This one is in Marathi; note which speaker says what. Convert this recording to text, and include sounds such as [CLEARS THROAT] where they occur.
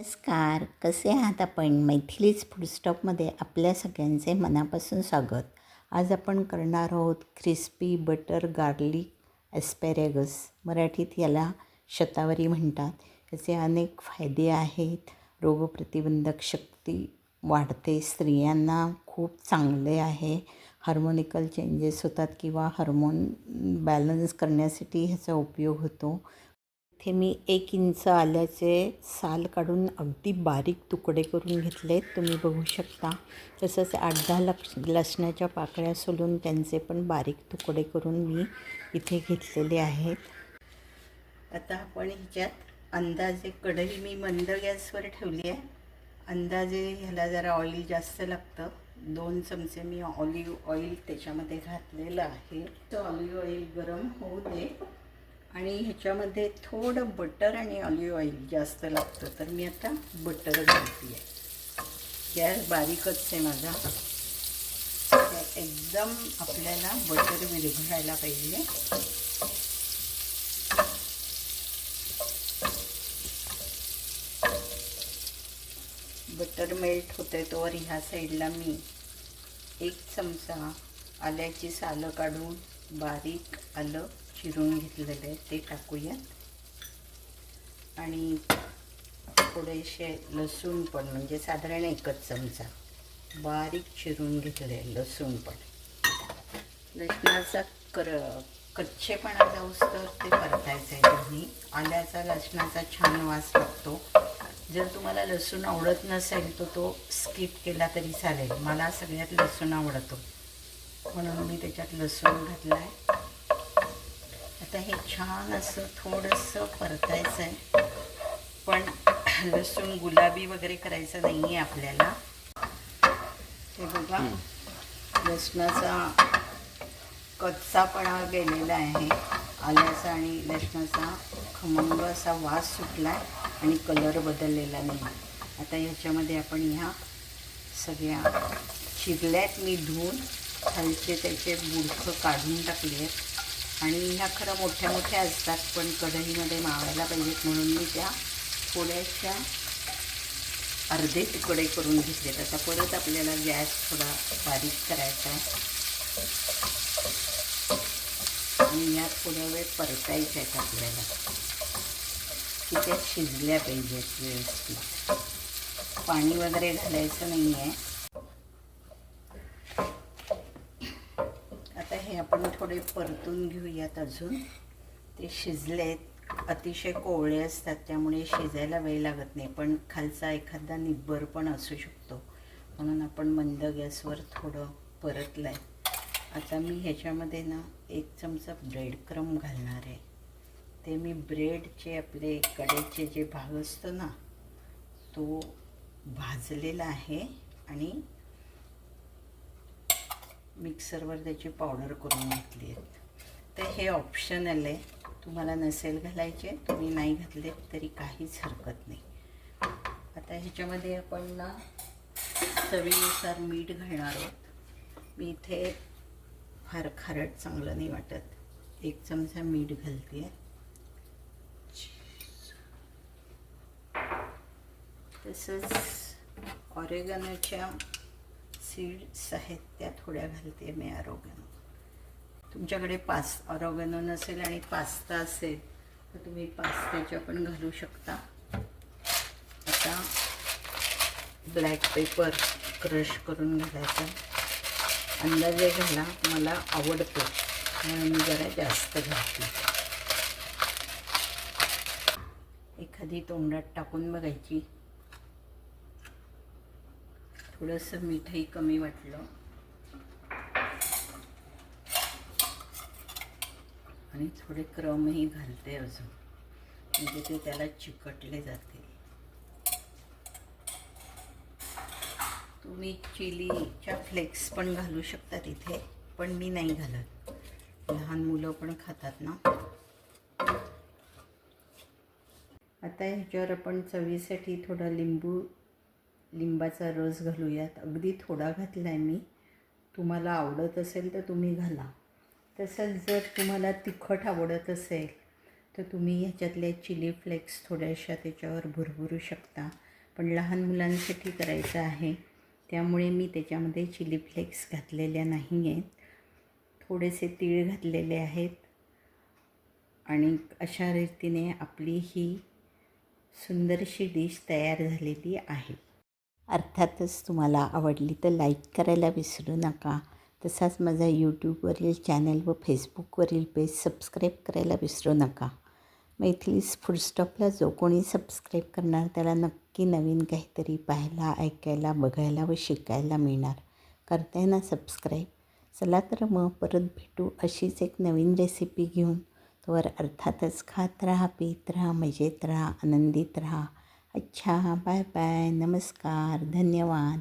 Speaker 1: नमस्कार कसे आहात आपण? मैथिलीच फुडस्टॉपमध्ये आपल्या सगळ्यांचे मनापासून स्वागत. आज आपण करणार आहोत क्रिस्पी बटर गार्लिक ॲस्पॅरेगस मराठीत याला शतावरी म्हणतात. याचे अनेक फायदे आहेत. रोगप्रतिबंधक शक्ती वाढते. स्त्रियांना खूप चांगले आहे. हार्मोनिकल चेंजेस होतात किंवा हार्मोन बॅलन्स करण्यासाठी ह्याचा उपयोग होतो. इथे मी एक इंच आल्याचे साल काढून अगदी बारीक तुकडे करून घेतले. तुम्ही बघू शकता. तसंच आठ दहा लक्ष लसणाच्या पाकळ्या सोलून त्यांचे पण बारीक तुकडे करून मी इथे घेतलेले आहेत. आता आपण ह्याच्यात अंदाजे कढई मी मंद गॅसवर ठेवली आहे. अंदाजे ह्याला जरा ऑइल जास्त लागतं. दोन चमचे मी ऑलिव्ह ऑइल त्याच्यामध्ये घातलेलं आहे. तर ऑलिव्ह ऑइल गरम होऊ दे. आणि ह्याच्यामध्ये थोडं बटर आणि ऑलिव्ह ऑइल जास्त लागतं. तर मी आता बटर घालते आहे गॅस बारीकच आहे माझा. एकदम आपल्याला बटर विरघळायला पाहिजे. बटर मेल्ट होते तोवर ह्या साईडला मी एक चमचा आल्याची सालं काढून बारीक आलं चिरून घेतलेलं आहे ते टाकूयात. आणि थोडेसे लसूण पण म्हणजे साधारण एकच चमचा. बारीक चिरून घेतले आहे लसूण पण. लसणाचा कर कच्चेपणा जाऊस तर ते परतायचं आहे दोन्ही. आल्याचा लसणाचा छान वास लागतो. जर तुम्हाला लसूण आवडत नसेल तर तो स्किप केला तरी चालेल. मला सगळ्यात लसूण आवडतो. म्हणून मी त्याच्यात लसूण घातला आहे आता हे छान असं थोडंसं परतायचं आहे. पण [CLEARS THROAT] लसूण गुलाबी वगैरे करायचं नाही आहे आपल्याला. हे बघा लसणाचा कच्चापणा गेलेला आहे. आल्याचा आणि लसणाचा खमंग असा वास सुटला आहे आणि कलर बदललेला नाही आता ह्याच्यामध्ये आपण ह्या सगळ्या चिरल्यात मी धुवून खालचे त्याचे बुडखं काढून टाकले आहेत आणि ह्या खरं मोठ्या मोठ्या असतात पण कढईमध्ये मावायला पाहिजेत म्हणून मी त्या थोड्याशा अर्धे तुकडे करून घेतलेत. आता परत आपल्याला गॅस थोडा बारीक करायचा आहे. आणि यात थोडा वेळ परतायच्या आहेत आपल्याला. की त्या शिजल्या पाहिजेत व्यवस्थित. पाणी वगैरे घालायचं नाही आहे आता हे आपण थोडे परतून घेऊयात अजून. ते शिजलेत अतिशय कोवळे असतात त्यामुळे शिजायला वेळ लागत नाही. पण खालचा एखादा निब्बर पण असू शकतो. म्हणून आपण मंद गॅसवर थोडं परतलं आहे आता मी ह्याच्यामध्ये ना एक चमचा ब्रेड क्रम घालणार आहे. ते मी ब्रेडचे आपले कडेचे जे भाग असतो ना तो भाजलेला आहे आणि मिक्सरवर त्याची पावडर करून घेतली आहेत. तर हे ऑप्शनल आहे. तुम्हाला नसेल घालायचे तुम्ही नाही घातले तरी काहीच हरकत नाही. आता ह्याच्यामध्ये आपण ना चवीनुसार मीठ घालणार आहोत. मी इथे फार खारट चांगलं नाही वाटत. एक चमचा मीठ घालते. तसंच ऑरेगनोच्या सीड्स आहेत त्या थोड्या घालते मी आरोग्यानं तुमच्याकडे पास ऑरोगॅनो नसेल आणि पास्ता असेल तर तुम्ही पास्त्याच्या पण घालू शकता. आता ब्लॅक पेपर क्रश करून घालायचा. अंदाजे घाला मला आवडतो. म्हणून मी जरा जास्त घालते. एखादी तोंडात टाकून बघायची. थोडंसं मीठही कमी वाटलं. आणि थोडे क्रमही घालते अजून. म्हणजे ते त्याला चिकटले जाते. तुम्ही चिलीच्या फ्लेक्स पण घालू शकता तिथे पण मी नाही घालत. लहान मुलं पण खातात ना. आता ह्याच्यावर आपण चवीसाठी थोडा लिंबू लिंबाचा रस घालूयात. अगदी थोडा घातला आहे मी. तुम्हाला आवडत असेल तर तुम्ही घाला. तसंच जर तुम्हाला तिखट आवडत असेल तर तुम्ही ह्याच्यातल्या चिली फ्लेक्स थोड्याशा त्याच्यावर भुरभुरू शकता. पण लहान मुलांसाठी करायचं आहे. त्यामुळे मी त्याच्यामध्ये चिली फ्लेक्स घातलेल्या नाही आहेत थोडेसे तीळ घातलेले आहेत. आणि अशा रीतीने आपली ही सुंदरशी डिश तयार झालेली आहे. अर्थातच तुम्हाला आवडली तर लाईक करायला विसरू नका. तसाच माझा यूट्यूबवरील चॅनल व फेसबुकवरील पेज सबस्क्राईब करायला विसरू नका. मैथिलीस फुडस्टॉपला जो कोणी सबस्क्राईब करणार त्याला नक्की नवीन काहीतरी पाहायला ऐकायला बघायला व शिकायला मिळणार. करताय ना सबस्क्राईब. चला तर मग परत भेटू अशीच एक नवीन रेसिपी घेऊन. तोवर अर्थातच खात राहा पीत राहा मजेत राहा आनंदित राहा. अच्छा बाय बाय नमस्कार धन्यवाद.